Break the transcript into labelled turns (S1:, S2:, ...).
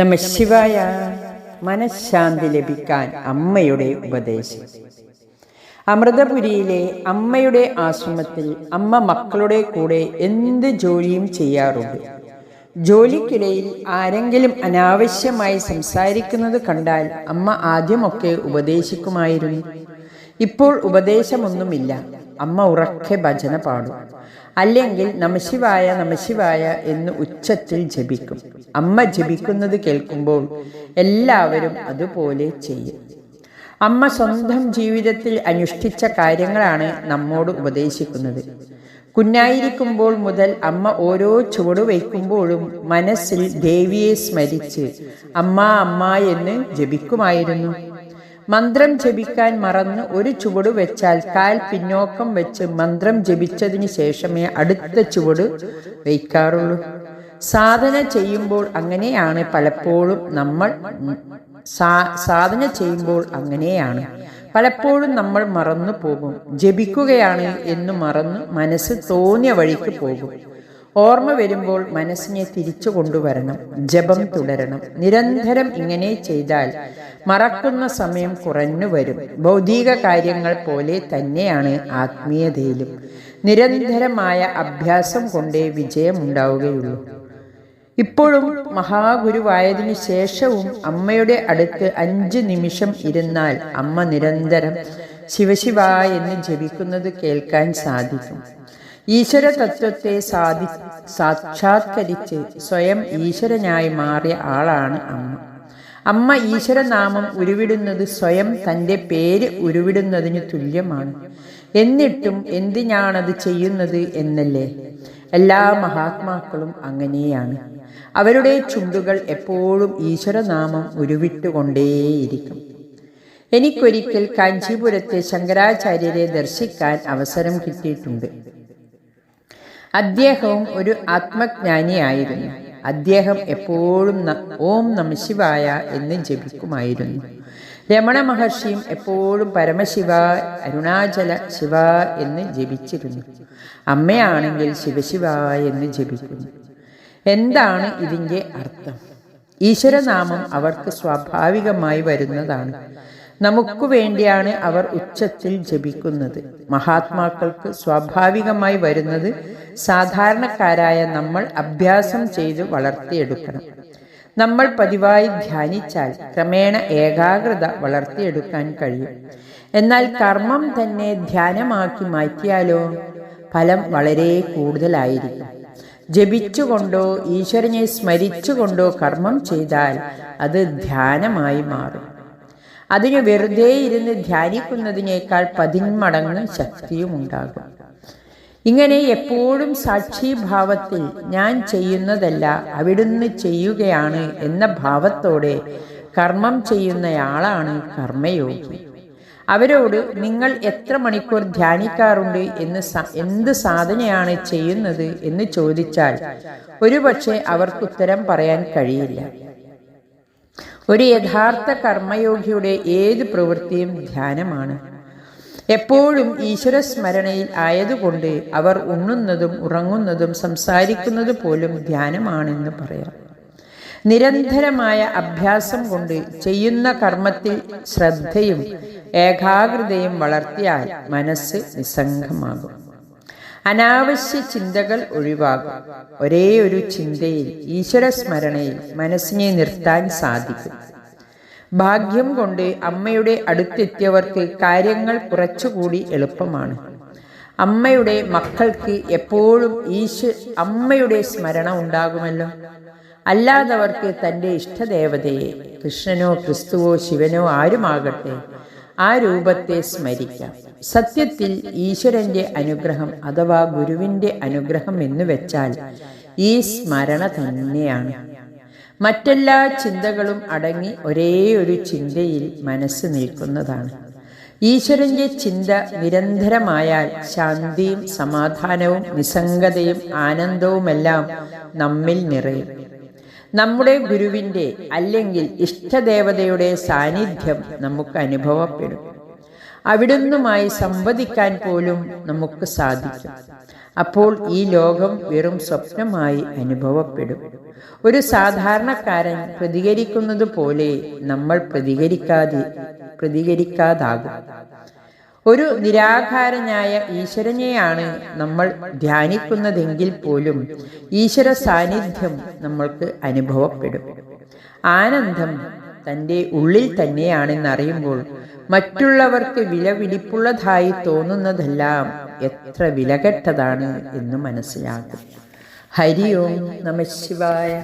S1: നമ ശിവായ മനഃശാന്തി ലഭിക്കാൻ അമ്മയുടെ ഉപദേശം. അമൃതപുരിയിലെ അമ്മയുടെ ആശ്രമത്തിൽ അമ്മ മക്കളുടെ കൂടെ എന്ത് ജോലിയും ചെയ്യാറുണ്ട്? ജോലിക്കിടയിൽ ആരെങ്കിലും അനാവശ്യമായി സംസാരിക്കുന്നത് കണ്ടാൽ അമ്മ ആദ്യമൊക്കെ ഉപദേശിക്കുമായിരുന്നു. ഇപ്പോൾ ഉപദേശമൊന്നുമില്ല. അമ്മ ഉറക്കെ ഭജന പാടും. അല്ലെങ്കിൽ നമശിവായ നമശിവായ എന്ന് ഉച്ചത്തിൽ ജപിക്കും. അമ്മ ജപിക്കുന്നത് കേൾക്കുമ്പോൾ എല്ലാവരും അതുപോലെ ചെയ്യും. അമ്മ സ്വന്തം ജീവിതത്തിൽ അനുഷ്ഠിച്ച കാര്യങ്ങളാണ് നമ്മോട് ഉപദേശിക്കുന്നത്. കുഞ്ഞായിരിക്കുമ്പോൾ മുതൽ അമ്മ ഓരോ ചുവട് വയ്ക്കുമ്പോഴും മനസ്സിൽ ദേവിയെ സ്മരിച്ച് അമ്മ അമ്മ എന്ന് ജപിക്കുമായിരുന്നു. മന്ത്രം ജപിക്കാൻ മറന്ന് ഒരു ചുവട് വെച്ചാൽ കാൽ പിന്നോക്കം വെച്ച് മന്ത്രം ജപിച്ചതിന് ശേഷമേ അടുത്ത ചുവട് വയ്ക്കാറുള്ളൂ. സാധന ചെയ്യുമ്പോൾ അങ്ങനെയാണ് പലപ്പോഴും നമ്മൾ സാധന ചെയ്യുമ്പോൾ അങ്ങനെയാണ്. പലപ്പോഴും നമ്മൾ മറന്നു പോകും. ജപിക്കുകയാണ് എന്ന് മറന്ന് മനസ്സ് തോന്നിയ വഴിക്ക് പോകും. ഓർമ്മ വരുമ്പോൾ മനസ്സിനെ തിരിച്ചു കൊണ്ടുവരണം ജപം തുടരണം. നിരന്തരം ഇങ്ങനെ ചെയ്താൽ മറക്കുന്ന സമയം കുറഞ്ഞു വരും. ഭൗതിക കാര്യങ്ങൾ പോലെ തന്നെയാണ് ആത്മീയതയിലും. നിരന്തരമായ അഭ്യാസം കൊണ്ടേ വിജയമുണ്ടാവുകയുള്ളൂ. ഇപ്പോഴും മഹാഗുരുവായതിനു ശേഷവും അമ്മയുടെ അടുത്ത് അഞ്ച് നിമിഷം ഇരുന്നാൽ അമ്മ നിരന്തരം ശിവശിവ എന്ന് ജപിക്കുന്നത് കേൾക്കാൻ സാധിക്കും. ഈശ്വര തത്വത്തെ സാധി സാക്ഷാത്കരിച്ച് സ്വയം ഈശ്വരനായി മാറിയ ആളാണ് അമ്മ. അമ്മ ഈശ്വരനാമം ഉരുവിടുന്നത് സ്വയം തന്റെ പേര് ഉരുവിടുന്നതിന് തുല്യമാണ്. എന്നിട്ടും എന്തിനാണത് ചെയ്യുന്നത് എന്നല്ലേ? എല്ലാ മഹാത്മാക്കളും അങ്ങനെയാണ്. അവരുടെ ചുണ്ടുകൾ എപ്പോഴും ഈശ്വരനാമം ഉരുവിട്ടുകൊണ്ടേയിരിക്കും. എനിക്കൊരിക്കൽ കാഞ്ചീപുരത്തെ ശങ്കരാചാര്യരെ ദർശിക്കാൻ അവസരം കിട്ടിയിട്ടുണ്ട്. അദ്ദേഹവും ഒരു ആത്മജ്ഞാനിയായിരുന്നു. അദ്ദേഹം എപ്പോഴും ഓം നമശിവായ എന്ന് ജപിക്കുമായിരുന്നു. രമണ മഹർഷിയും എപ്പോഴും പരമശിവ അരുണാചല ശിവ എന്ന് ജപിച്ചിരുന്നു. അമ്മയാണെങ്കിൽ ശിവശിവ എന്ന് ജപിക്കുന്നു. എന്താണ് ഇതിന്റെ അർത്ഥം? ഈശ്വരനാമം അവർക്ക് സ്വാഭാവികമായി വരുന്നതാണ്. നമുക്ക് വേണ്ടിയാണ് അവർ ഉച്ചത്തിൽ ജപിക്കുന്നത്. മഹാത്മാക്കൾക്ക് സ്വാഭാവികമായി വരുന്നത് സാധാരണക്കാരായ നമ്മൾ അഭ്യാസം ചെയ്ത് വളർത്തിയെടുക്കണം. നമ്മൾ പതിവായി ധ്യാനിച്ചാൽ ക്രമേണ ഏകാഗ്രത വളർത്തിയെടുക്കാൻ കഴിയും. എന്നാൽ കർമ്മം തന്നെ ധ്യാനമാക്കി മാറ്റിയാലോ? ഫലം വളരെ കൂടുതലായിരിക്കും. ജപിച്ചുകൊണ്ടോ ഈശ്വരനെ സ്മരിച്ചുകൊണ്ടോ കർമ്മം ചെയ്താൽ അത് ധ്യാനമായി മാറും. അതിന് വെറുതെ ഇരുന്ന് ധ്യാനിക്കുന്നതിനേക്കാൾ പതിന്മടങ്ങ് ശക്തിയും ഉണ്ടാകും ഇങ്ങനെ എപ്പോഴും സാക്ഷിഭാവത്തിൽ ഞാൻ ചെയ്യുന്നതല്ല അവിടുന്ന് ചെയ്യുകയാണ് എന്ന ഭാവത്തോടെ കർമ്മം ചെയ്യുന്നയാളാണ് കർമ്മയോഗി. അവരോട് നിങ്ങൾ എത്ര മണിക്കൂർ ധ്യാനിക്കാറുണ്ട് എന്ന് എന്ത് സാധനയാണ് ചെയ്യുന്നത് എന്ന് ചോദിച്ചാൽ ഒരുപക്ഷെ അവർക്ക് ഉത്തരം പറയാൻ കഴിയില്ല. ഒരു യഥാർത്ഥ കർമ്മയോഗിയുടെ ഏത് പ്രവൃത്തിയും ധ്യാനമാണ്. എപ്പോഴും ഈശ്വര സ്മരണയിൽ ആയതുകൊണ്ട് അവർ ഉണ്ണുന്നതും ഉറങ്ങുന്നതും സംസാരിക്കുന്നത് പോലും ധ്യാനമാണെന്ന് പറയാം. നിരന്തരമായ അഭ്യാസം കൊണ്ട് ചെയ്യുന്ന കർമ്മത്തിൽ ശ്രദ്ധയും ഏകാഗ്രതയും വളർത്തിയാൽ മനസ്സ് നിസ്സംഗമാകും. അനാവശ്യ ചിന്തകൾ ഒഴിവാകും. ഒരേ ഒരു ചിന്തയിൽ ഈശ്വര സ്മരണയിൽ മനസ്സിനെ നിർത്താൻ സാധിക്കും. ഭാഗ്യം കൊണ്ട് അമ്മയുടെ അടുത്തെത്തിയവർക്ക് കാര്യങ്ങൾ കുറച്ചുകൂടി എളുപ്പമാണ്. അമ്മയുടെ മക്കൾക്ക് എപ്പോഴും ഈശ്വ അമ്മയുടെ സ്മരണ ഉണ്ടാകുമല്ലോ. അല്ലാതവർക്ക് തന്റെ ഇഷ്ടദേവതയെ കൃഷ്ണനോ ക്രിസ്തുവോ ശിവനോ ആരുമാകട്ടെ ആ രൂപത്തെ സ്മരിക്കാം. സത്യത്തിൽ ഈശ്വരന്റെ അനുഗ്രഹം അഥവാ ഗുരുവിന്റെ അനുഗ്രഹം എന്ന് വെച്ചാൽ ഈ സ്മരണ തന്നെയാണ്. മറ്റെല്ലാ ചിന്തകളും അടങ്ങി ഒരേ ഒരു ചിന്തയിൽ മനസ്സ് നിൽക്കുന്നതാണ്. ഈശ്വരന്റെ ചിന്ത നിരന്തരമായാൽ ശാന്തിയും സമാധാനവും നിസ്സംഗതയും ആനന്ദവുമെല്ലാം നമ്മിൽ നിറയും. നമ്മുടെ ഗുരുവിന്റെ അല്ലെങ്കിൽ ഇഷ്ടദേവതയുടെ സാന്നിധ്യം നമുക്ക് അനുഭവപ്പെടും. അവിടുന്നുമായി സംവദിക്കാൻ പോലും നമുക്ക് സാധിക്കും. അപ്പോൾ ഈ ലോകം വെറും സ്വപ്നമായി അനുഭവപ്പെടും. ഒരു സാധാരണക്കാരൻ പ്രതികരിക്കുന്നത് പോലെ നമ്മൾ പ്രതികരിക്കാതെ പ്രതികരിക്കാതാകും. ഒരു നിരാകാരനായ ഈശ്വരനെയാണ് നമ്മൾ ധ്യാനിക്കുന്നതെങ്കിൽ പോലും ഈശ്വര സാന്നിധ്യം നമ്മൾക്ക് അനുഭവപ്പെടും. ആനന്ദം തന്റെ ഉള്ളിൽ തന്നെയാണെന്നറിയുമ്പോൾ മറ്റുള്ളവർക്ക് വിലപിടിപ്പുള്ളതായി തോന്നുന്നതെല്ലാം എത്ര വിലകെട്ടതാണ് എന്ന് മനസ്സിലാകും. ഹരി ഓം നമ ശിവായ.